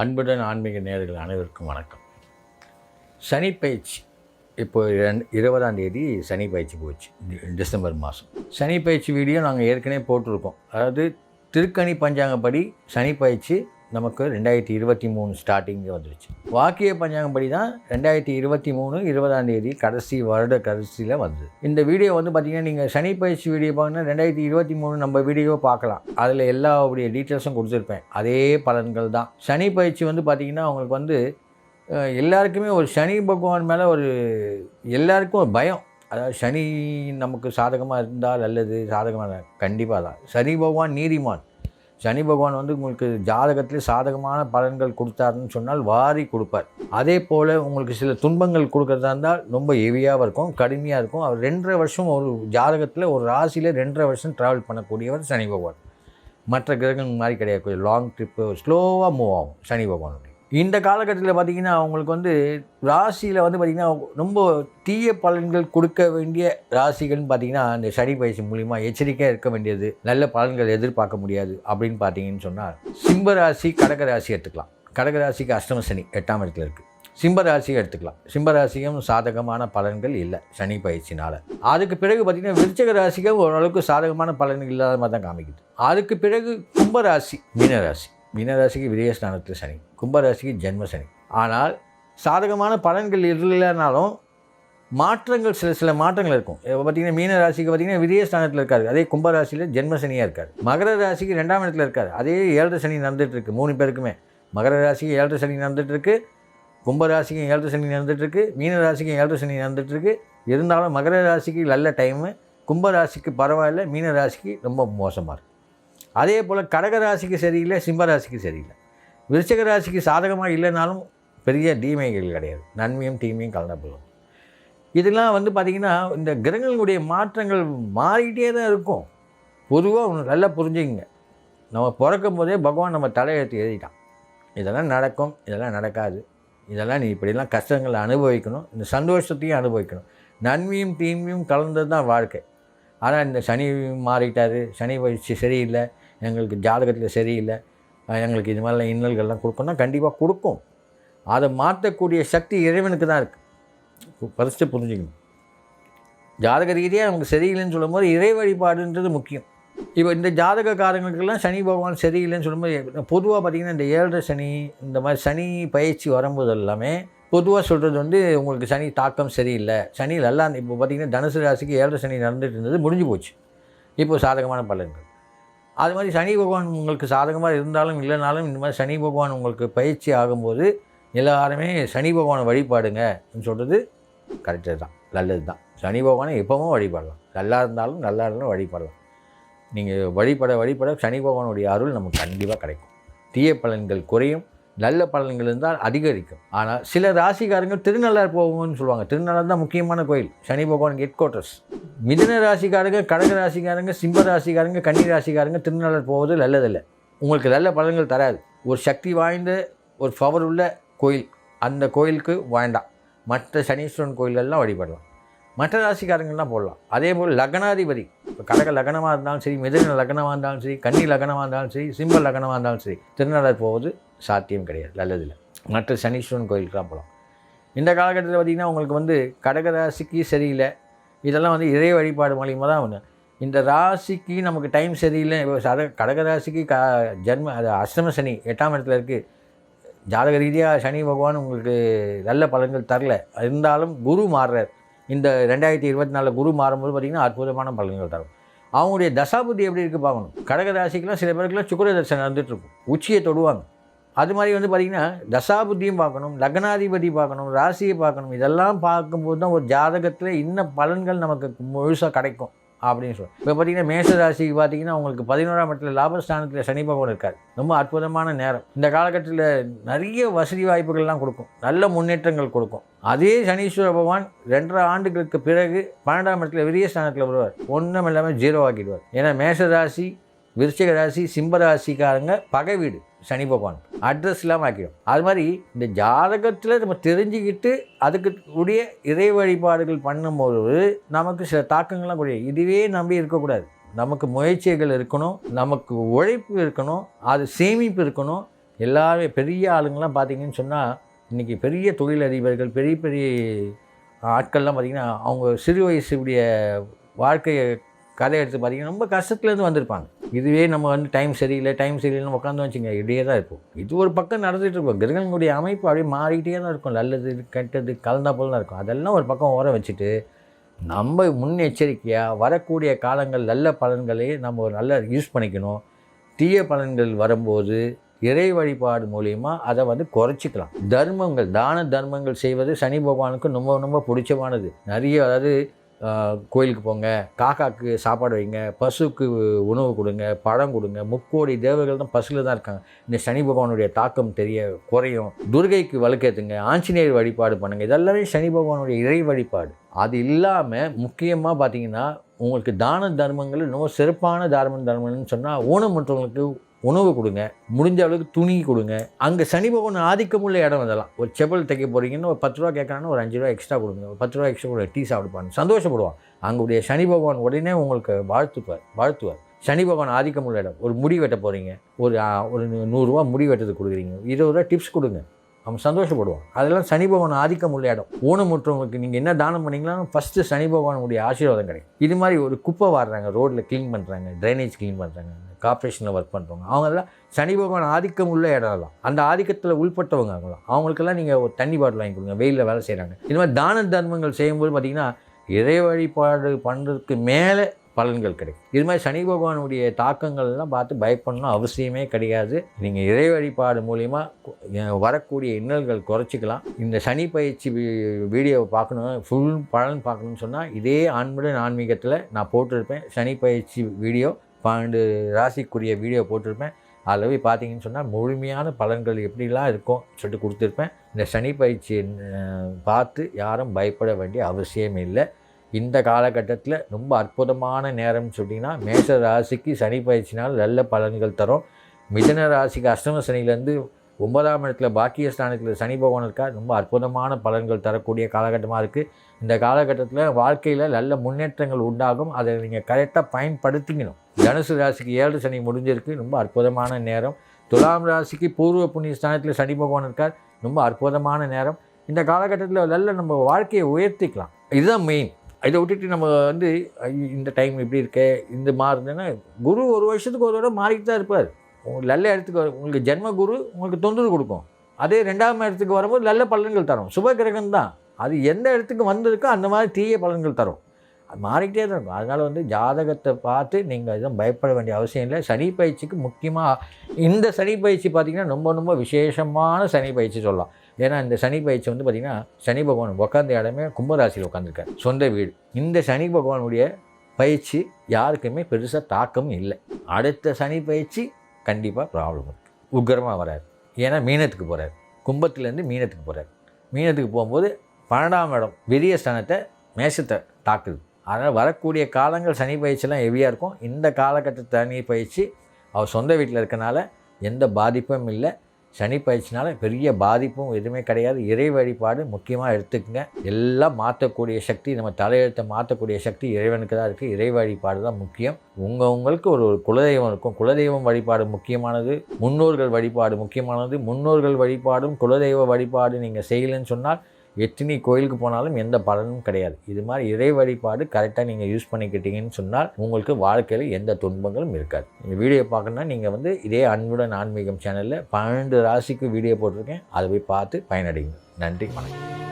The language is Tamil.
அன்புடன் ஆன்மீக நேர்கள் அனைவருக்கும் வணக்கம். சனி பயிற்சி. இப்போ இருபதாம் தேதி சனி பயிற்சி போச்சு. டிசம்பர் மாதம் சனி பயிற்சி வீடியோ நாங்கள் ஏற்கனவே போட்டிருக்கோம். அதாவது திருக்கணி பஞ்சாங்கப்படி சனி பயிற்சி நமக்கு ரெண்டாயிரத்தி இருபத்தி மூணு ஸ்டார்டிங்கே வந்துருச்சு. வாக்கிய பஞ்சாங்கப்படி தான் ரெண்டாயிரத்தி இருபத்தி மூணு இருபதாம் தேதி கடைசி வருட கடைசியில் வந்தது. இந்த வீடியோ வந்து பார்த்திங்கன்னா நீங்கள் சனி பயிற்சி வீடியோ பார்க்கணுன்னா ரெண்டாயிரத்தி இருபத்தி மூணு நம்ம வீடியோ பார்க்கலாம் அதில் எல்லாவுடைய டீட்டெயில்ஸும் கொடுத்துருப்பேன். அதே பலன்கள் தான். சனி பயிற்சி வந்து பார்த்தீங்கன்னா அவங்களுக்கு வந்து எல்லாருக்குமே ஒரு சனி பகவான் மேலே ஒரு எல்லாருக்கும் ஒரு பயம். அதாவது சனி நமக்கு சாதகமாக இருந்தால் அல்லது சாதகமாக கண்டிப்பாக தான். சனி பகவான் நீதிமான். சனி பகவான் வந்து உங்களுக்கு ஜாதகத்திலே சாதகமான பலன்கள் கொடுத்தாருன்னு சொன்னால் வாரி கொடுப்பார். அதே போல் உங்களுக்கு சில துன்பங்கள் கொடுக்குறதா இருந்தால் ரொம்ப ஹெவியாக இருக்கும் கடுமையாக இருக்கும். அவர் ரெண்டரை வருஷம் ஒரு ஜாதகத்தில் ஒரு ராசியில் ரெண்டரை வருஷம் ட்ராவல் பண்ணக்கூடியவர் சனி பகவான். மற்ற கிரகங்கள் மாதிரி கிடையாது. லாங் ட்ரிப்பு ஸ்லோவாக மூவ் ஆகும் சனி பகவானுடைய. இந்த காலகட்டத்தில் பார்த்தீங்கன்னா அவங்களுக்கு வந்து ராசியில் வந்து பார்த்திங்கன்னா ரொம்ப தீய பலன்கள் கொடுக்க வேண்டிய ராசிகள்னு பார்த்தீங்கன்னா அந்த சனி பயிற்சி மூலிமா எச்சரிக்கையாக இருக்க வேண்டியது நல்ல பலன்கள் எதிர்பார்க்க முடியாது அப்படின்னு பார்த்தீங்கன்னு சொன்னால் சிம்ப ராசி கடக ராசி எடுத்துக்கலாம். கடக ராசிக்கு அஷ்டம சனி எட்டாம் இடத்துல இருக்குது சிம்ப ராசியை எடுத்துக்கலாம். சிம்ப ராசியும் சாதகமான பலன்கள் இல்லை சனி பயிற்சினால். அதுக்கு பிறகு பார்த்திங்கன்னா விருச்சக ராசிக்கும் ஓரளவுக்கு சாதகமான பலன்கள் இல்லாத மாதிரி தான் காமிக்குது. அதுக்கு பிறகு கும்பராசி ராசி. மீனராசிக்கு ராசி சனி கும்பராசிக்கு ஜென்ம சனி. ஆனால் சாதகமான பலன்கள் இல்லைனாலும் மாற்றங்கள் சில சில மாற்றங்கள் இருக்கும். இப்போ பார்த்தீங்கன்னா மீன ராசிக்கு பார்த்தீங்கன்னா விரயஸ்தானத்தில் இருக்காரு. அதே கும்பராசியில் ஜென்மசனியாக ஜென்ம சனியாக இருக்கார். மகர ராசிக்கு ரெண்டாம் இடத்துல இருக்கார். அதே ஏழரை சனி நடந்துகிட்ருக்கு மூணு பேருக்குமே. மகர ராசிக்கு ஏழரை சனி நடந்துகிட்ருக்கு கும்பராசிக்கும் ஏழரை சனி நடந்துகிட்ருக்கு மீன ராசிக்கும் ஏழரை சனி நடந்துகிட்ருக்கு இருந்தாலும் மகர ராசிக்கு நல்ல டைமு கும்பராசிக்கு பரவாயில்ல. மீன ராசிக்கு ரொம்ப மோசமாக இருக்குது அதே போல் கடக ராசிக்கு சரியில்லை சிம்மராசிக்கு சரியில்லை. விருச்சக ராசிக்கு சாதகமாக இல்லைனாலும் பெரிய தீமைகள் கிடையாது. நன்மையும் தீமையும் கலந்த போகும் இதெல்லாம் வந்து பார்த்திங்கன்னா இந்த கிரகங்களுடைய மாற்றங்கள் மாறிக்கிட்டே தான் இருக்கும். பொதுவாக ஒன்று நல்லா புரிஞ்சுங்க நம்ம பிறக்கும் போதே பகவான் நம்ம தலையெழுத்து எழுதிட்டான். இதெல்லாம் நடக்கும் இதெல்லாம் நடக்காது. இதெல்லாம் நீ இப்படிலாம் கஷ்டங்களை அனுபவிக்கணும் இந்த சந்தோஷத்தையும் அனுபவிக்கணும். நன்மையும் தீமையும் கலந்தது தான் வாழ்க்கை. ஆனால் இந்த சனி மாறிட்டார் சனி பயிற்சி சரியில்லை எங்களுக்கு ஜாதகத்தில் சரியில்லை எங்களுக்கு இது மாதிரிலாம் இன்னல்கள்லாம் கொடுக்கணும்னா கண்டிப்பாக கொடுக்கும். அதை மாற்றக்கூடிய சக்தி இறைவனுக்கு தான் இருக்குது ஃபஸ்ட்டு புரிஞ்சுக்கணும். ஜாதக ரீதியாக நமக்கு சரியில்லைன்னு சொல்லும்போது இறை வழிபாடுன்றது முக்கியம். இப்போ இந்த ஜாதகக்காரங்களுக்கெல்லாம் சனி பகவான் சரியில்லைன்னு சொல்லும்போது பொதுவாக பார்த்திங்கன்னா இந்த ஏழரை சனி இந்த மாதிரி சனி பயிற்சி வரும்போது எல்லாமே பொதுவாக சொல்கிறது வந்து உங்களுக்கு சனி தாக்கம் சரியில்லை. சனி நல்லா இப்போ பார்த்திங்கன்னா தனுசு ராசிக்கு ஏழரை சனி நடந்துட்டு இருந்தது முடிஞ்சு போச்சு. இப்போ சாதகமான பலன்கள். அது மாதிரி சனி பகவான் உங்களுக்கு சாதகமாக இருந்தாலும் இல்லைனாலும் இந்த மாதிரி சனி பகவான் உங்களுக்கு பயிற்சி ஆகும்போது எல்லாருமே சனி பகவானை வழிபாடுங்கன்னு சொல்கிறது கரெக்டாக தான் நல்லது தான். சனி பகவானை எப்பவும் வழிபடலாம். நல்லா இருந்தாலும் நல்லா இருந்தாலும் வழிபடலாம். நீங்கள் வழிபட வழிபட சனி பகவானுடைய அருள் நமக்கு கண்டிப்பாக கிடைக்கும். தீய பலன்கள் குறையும். நல்ல பலன்கள் இருந்தால் அதிகரிக்கும். ஆனால் சில ராசிக்காரங்க திருநள்ளார் போகும்னு சொல்லுவாங்க. திருநள்ளார் தான் முக்கியமான கோயில். சனி பகவான் ஹெட் குவார்ட்டர்ஸ் மிதன ராசிக்காரங்க கடக ராசிக்காரங்க சிம்ப ராசிக்காரங்க கன்னி ராசிக்காரங்க திருநள்ளார் போவது நல்லதில்லை. உங்களுக்கு நல்ல பலன்கள் தராது. ஒரு சக்தி வாய்ந்த ஒரு பவர் உள்ள கோயில். அந்த கோயிலுக்கு வேண்டாம். மற்ற சனீஸ்வரன் கோயிலெல்லாம் வழிபடலாம். மற்ற ராசிக்காரங்கள்லாம் போடலாம். அதே போல் லக்னாதிபதி. இப்போ கடக லக்னமாக இருந்தாலும் சரி மிதன லக்னமாக இருந்தாலும் சரி கன்னி லக்னமாக இருந்தாலும் சரி சிம்ப லக்னமாக இருந்தாலும் சரி திருநள்ளார் போவது சாத்தியம் கிடையாது நல்லதில்லை. மற்ற சனீஸ்வரன் கோயிலுக்கு தான் போகலாம். இந்த காலகட்டத்தில் பார்த்திங்கன்னா உங்களுக்கு வந்து கடக ராசிக்கு சரியில்லை. இதெல்லாம் வந்து இறை வழிபாடு மூலியமாக தான் ஒன்று இந்த ராசிக்கு நமக்கு டைம் சரியில்லை. இப்போ கடக ராசிக்கு க ஜென்ம அது அஷ்டம சனி எட்டாம் இடத்துல இருக்குது ஜாதக ரீதியாக சனி பகவான் உங்களுக்கு நல்ல பலன்கள் தரல. இருந்தாலும் குரு மாறுறார். இந்த ரெண்டாயிரத்தி இருபத்தி நாலில் குரு மாறும்போது பார்த்திங்கன்னா அற்புதமான பலன்கள் தரும். அவங்களுடைய தசாபுத்தி எப்படி இருக்குது பார்க்கணும். கடக ராசிக்கெலாம் சில பேருக்குலாம் சுக்கர தரிசனம் நடந்துகிட்ருக்கும் உச்சியை தொடுவாங்க. அது மாதிரி வந்து பார்த்திங்கன்னா தசாபுத்தியும் பார்க்கணும் லக்னாதிபதி பார்க்கணும் ராசியை பார்க்கணும். இதெல்லாம் பார்க்கும்போது தான் ஒரு ஜாதகத்தில் இன்ன பலன்கள் நமக்கு முழுசாக கிடைக்கும் அப்படின்னு சொல்லுவோம் இப்போ பார்த்தீங்கன்னா மேச ராசிக்கு பார்த்தீங்கன்னா உங்களுக்கு பதினோராம் இடத்துல லாபஸ்தானத்தில் சனி பகவான் இருக்கார். ரொம்ப அற்புதமான நேரம். இந்த காலகட்டத்தில் நிறைய வசதி வாய்ப்புகள்லாம் கொடுக்கும். நல்ல முன்னேற்றங்கள் கொடுக்கும். அதே சனீஸ்வர பகவான் ரெண்டரை ஆண்டுகளுக்கு பிறகு பன்னெண்டாம் இடத்துல விரியஸ்தானத்தில் வருவார். ஒன்றும் இல்லாமல் ஜீரோ ஆக்கிடுவார். ஏன்னா மேச ராசி விருச்சிக ராசி சிம்ப ராசிக்காரங்க பகை வீடு. சனி பகவான். அட்ரஸ் இல்லாமல் ஆக்கிடும். அது மாதிரி இந்த ஜாதகத்தில் நம்ம தெரிஞ்சுக்கிட்டு அதுக்கு உடைய இறை வழிபாடுகள் பண்ணும்போது நமக்கு சில தாக்கங்கள்லாம் கூடிய இதுவே நம்பி இருக்கக்கூடாது. நமக்கு முயற்சிகள் இருக்கணும். நமக்கு உழைப்பு இருக்கணும். அது சேமிப்பு இருக்கணும். எல்லாருமே பெரிய ஆளுங்கள்லாம் பார்த்தீங்கன்னு சொன்னால் இன்றைக்கி பெரிய தொழிலதிபர்கள் பெரிய பெரிய ஆட்கள்லாம் பார்த்திங்கன்னா அவங்க சிறு வயசுடைய வாழ்க்கையை கதை எடுத்து பார்த்தீங்கன்னா ரொம்ப கஷ்டத்துலேருந்து வந்திருப்பாங்க. இதுவே நம்ம வந்து டைம் சரியில்லை டைம் சரியில்லைன்னு உட்காந்து வச்சுங்க இப்படியே தான் இருக்கும். இது ஒரு பக்கம் நடந்துகிட்டு இருக்கும். கிரகங்களுடைய அமைப்பு அப்படியே மாறிக்கிட்டே தான் இருக்கும். நல்லது கெட்டது கலந்தா போல தான் இருக்கும். அதெல்லாம் ஒரு பக்கம் ஓர வச்சுட்டு நம்ம முன்னெச்சரிக்கையாக வரக்கூடிய காலங்கள் நல்ல பலன்களை நம்ம ஒரு நல்ல யூஸ் பண்ணிக்கணும். தீய பலன்கள் வரும்போது இறை வழிபாடு மூலிமா அதை வந்து குறைச்சிக்கலாம். தர்மங்கள் தான தர்மங்கள் செய்வது சனி பகவானுக்கு ரொம்ப ரொம்ப பிடிச்சமானது. நிறைய அதாவது கோயிலுக்கு போங்க காக்காக்கு சாப்பாடு வைங்க பசுக்கு உணவு கொடுங்க பழம் கொடுங்க முக்கோடி தேவர்கள் தான் பசுல தான் இருக்காங்க. இந்த சனி பகவானுடைய தாக்கம் தெரிய குறையும். துர்கைக்கு வழக்கேற்றுங்க ஆஞ்சநேயர் வழிபாடு பண்ணுங்கள் இதெல்லாமே சனி பகவானுடைய இறை வழிபாடு. அது இல்லாமல் முக்கியமாக பார்த்தீங்கன்னா உங்களுக்கு தான தர்மங்கள் இன்னும் சிறப்பான தார்ம தர்மம்னு சொன்னால் ஊனமுற்றவங்களுக்கு உணவு கொடுங்க முடிஞ்ச அளவுக்கு துணி கொடுங்க. அங்கே சனி பகவான் ஆதிக்கமுள்ள இடம் இதெல்லாம் ஒரு செப்பல் தைக்க போகிறீங்கன்னு ஒரு பத்து ரூபா கேட்குறாங்கன்னா ஒரு அஞ்சு ரூபா எக்ஸ்ட்ரா கொடுங்க. ஒரு பத்து ரூபா எக்ஸ்ட்ரா கொடுங்க டீ சாப்பிடுப்பாங்க. சந்தோஷப்படுவான். அங்குடைய சனி பகவான் உடனே உங்களுக்கு வாழ்த்துப்பார் வாழ்த்துவார். சனி பகவான் ஆதிக்கமுள்ள இடம். ஒரு முடி வெட்ட போகிறீங்க ஒரு ஒரு நூறுரூவா முடி வெட்டத்துக்கு கொடுக்குறீங்க. இருபது ரூபா டிப்ஸ் கொடுங்க. அவன் சந்தோஷப்படுவான் அதெல்லாம் சனி பகவான் ஆதிக்கம் உள்ள இடம். ஊனமுற்றவங்களுக்கு நீங்கள் என்ன தானம் பண்ணீங்களாலும் ஃபஸ்ட்டு சனி பகவானுடைய ஆசீர்வாதம் கிடைக்கும். இது மாதிரி ஒரு குப்பை வாடுறாங்க ரோட்டில் க்ளீன் பண்ணுறாங்க ட்ரைனேஜ் க்ளீன் பண்ணுறாங்க கார்ப்பரேஷனில் ஒர்க் பண்ணுறவங்க அவங்கெல்லாம் சனி பகவான் ஆதிக்கம் உள்ள இடம்லாம் அந்த ஆதிக்கத்தில் உள்பட்டவங்க அவங்களாம் அவங்களுக்கெல்லாம் நீங்கள் ஒரு தண்ணி பாட்டில் வாங்கி கொடுங்க வெயிலில் வேலை செய்கிறாங்க இது மாதிரி தான தர்மங்கள் செய்யும்போது பார்த்தீங்கன்னா இறை வழிபாடு பண்ணுறதுக்கு மேலே பலன்கள் கிடைக்கும். இது மாதிரி சனி பகவானுடைய தாக்கங்கள்லாம் பார்த்து பயப்படணும் அவசியமே கிடையாது. நீங்கள் இறை வழிபாடு மூலிமா வரக்கூடிய இன்னல்கள் குறைச்சிக்கலாம். இந்த சனி பயிற்சி வீடியோவை பார்க்கணும். ஃபுல் பலன் பார்க்கணும்னு சொன்னால் இதே ஆன்மீக ஆன்மீகத்தில் நான் போட்டிருப்பேன். சனி பயிற்சி வீடியோ பன்னெண்டு ராசிக்குரிய வீடியோ போட்டிருப்பேன். அதில் போய் பார்த்தீங்கன்னு சொன்னால் முழுமையான பலன்கள் எப்படிலாம் இருக்கும் சொல்லிட்டு கொடுத்துருப்பேன். இந்த சனி பயிற்சி பார்த்து யாரும் பயப்பட வேண்டிய அவசியம் இல்லை. இந்த காலகட்டத்தில் ரொம்ப அற்புதமான நேரம்னு சொன்னிங்கன்னா மேஷ ராசிக்கு சனி பயிற்சினால் நல்ல பலன்கள் தரும். மிதன ராசிக்கு அஷ்டம சனிலேருந்து ஒன்பதாம் இடத்துல பாக்கிய ஸ்தானத்தில் சனி பகவான் இருக்கா ரொம்ப அற்புதமான பலன்கள் தரக்கூடிய காலகட்டமாக இருக்குது இந்த காலகட்டத்தில் வாழ்க்கையில் நல்ல முன்னேற்றங்கள் உண்டாகும். அதை நீங்கள் கரெக்டாக பயன்படுத்திக்கணும். தனுசு ராசிக்கு ஏழு சனி முடிஞ்சிருக்கு. ரொம்ப அற்புதமான நேரம். துலாம் ராசிக்கு பூர்வ புண்ணிய ஸ்தானத்தில் சனி பகவான் இருக்கார். ரொம்ப அற்புதமான நேரம். இந்த காலகட்டத்தில் நல்ல நம்ம வாழ்க்கையை உயர்த்திக்கலாம். இதுதான் மெயின் இதை விட்டுட்டு நம்ம வந்து இந்த டைம் இப்படி இருக்க இந்த மாறுதுன்னா குரு ஒரு வருஷத்துக்கு ஒரு தடவை மாறிட்டு தான் இருப்பார். உங்களுக்கு நல்ல இடத்துக்கு உங்களுக்கு ஜென்ம குரு உங்களுக்கு தொந்தரவு கொடுக்கும். அதே ரெண்டாம் இடத்துக்கு வரும்போது நல்ல பலன்கள் தரும். சுப கிரகம் தான். அது எந்த இடத்துக்கு வந்திருக்கோ அந்த மாதிரி தீய பலன்கள் தரும். அது மாறிக்கிட்டே தான் இருக்கும். அதனால் வந்து ஜாதகத்தை பார்த்து நீங்கள் எதுவும் பயப்பட வேண்டிய அவசியம் இல்லை. சனி பயிற்சிக்கு முக்கியமாக இந்த சனி பயிற்சி பார்த்திங்கன்னா ரொம்ப ரொம்ப விசேஷமான சனி பயிற்சி சொல்லலாம். ஏன்னா இந்த சனி பயிற்சி வந்து பார்த்திங்கன்னா சனி பகவான் உட்காந்த இடமே கும்பராசியில் உட்காந்துருக்காரு சொந்த வீடு. இந்த சனி பகவானுடைய பயிற்சி யாருக்குமே பெருசாக தாக்கம் இல்லை. அடுத்த சனி பயிற்சி கண்டிப்பாக ப்ராப்ளம் இருக்குது உக்கிரமாக வராது ஏன்னா மீனத்துக்கு போகிறார் கும்பத்துலேருந்து மீனத்துக்கு போகிறார் மீனத்துக்கு போகும்போது பன்னெண்டாம் இடம் விரிய ஸ்தானத்தை மேஷத்தை தாக்குது. அதனால் வரக்கூடிய காலங்கள் சனி பயிற்சிலாம் ஹெவியாக இருக்கும். இந்த காலகட்ட சனி பயிற்சி அவர் சொந்த வீட்டில் இருக்கனால எந்த பாதிப்பும் இல்லை. சனி பயிற்சினால பெரிய பாதிப்பும் எதுவுமே கிடையாது. இறை வழிபாடு முக்கியமாக எடுத்துக்கங்க. எல்லாம் மாற்றக்கூடிய சக்தி நம்ம தலையெழுத்தை மாற்றக்கூடிய சக்தி இறைவனுக்கு தான் இருக்குது இறை வழிபாடு தான் முக்கியம். உங்கள் உங்களுக்கு ஒரு ஒரு குலதெய்வம் இருக்கும். குலதெய்வம் வழிபாடு முக்கியமானது. முன்னோர்கள் வழிபாடு முக்கியமானது. முன்னோர்கள் வழிபாடும் குலதெய்வ வழிபாடு நீங்கள் செய்யலைன்னு சொன்னால் எத்தனை கோயிலுக்கு போனாலும் எந்த பலனும் கிடையாது. இது மாதிரி இறை வழிபாடு கரெக்டாக நீங்கள் யூஸ் பண்ணிக்கிட்டீங்கன்னு சொன்னால் உங்களுக்கு வாழ்க்கையில் எந்த துன்பங்களும் இருக்காது. இந்த வீடியோ பார்க்கணுன்னா நீங்கள் வந்து இதே அன்புடன் ஆன்மீகம் சேனலில் பன்னெண்டு ராசிக்கு வீடியோ போட்டிருக்கேன். அதை போய் பார்த்து பயனடைங்க நன்றி வணக்கம்.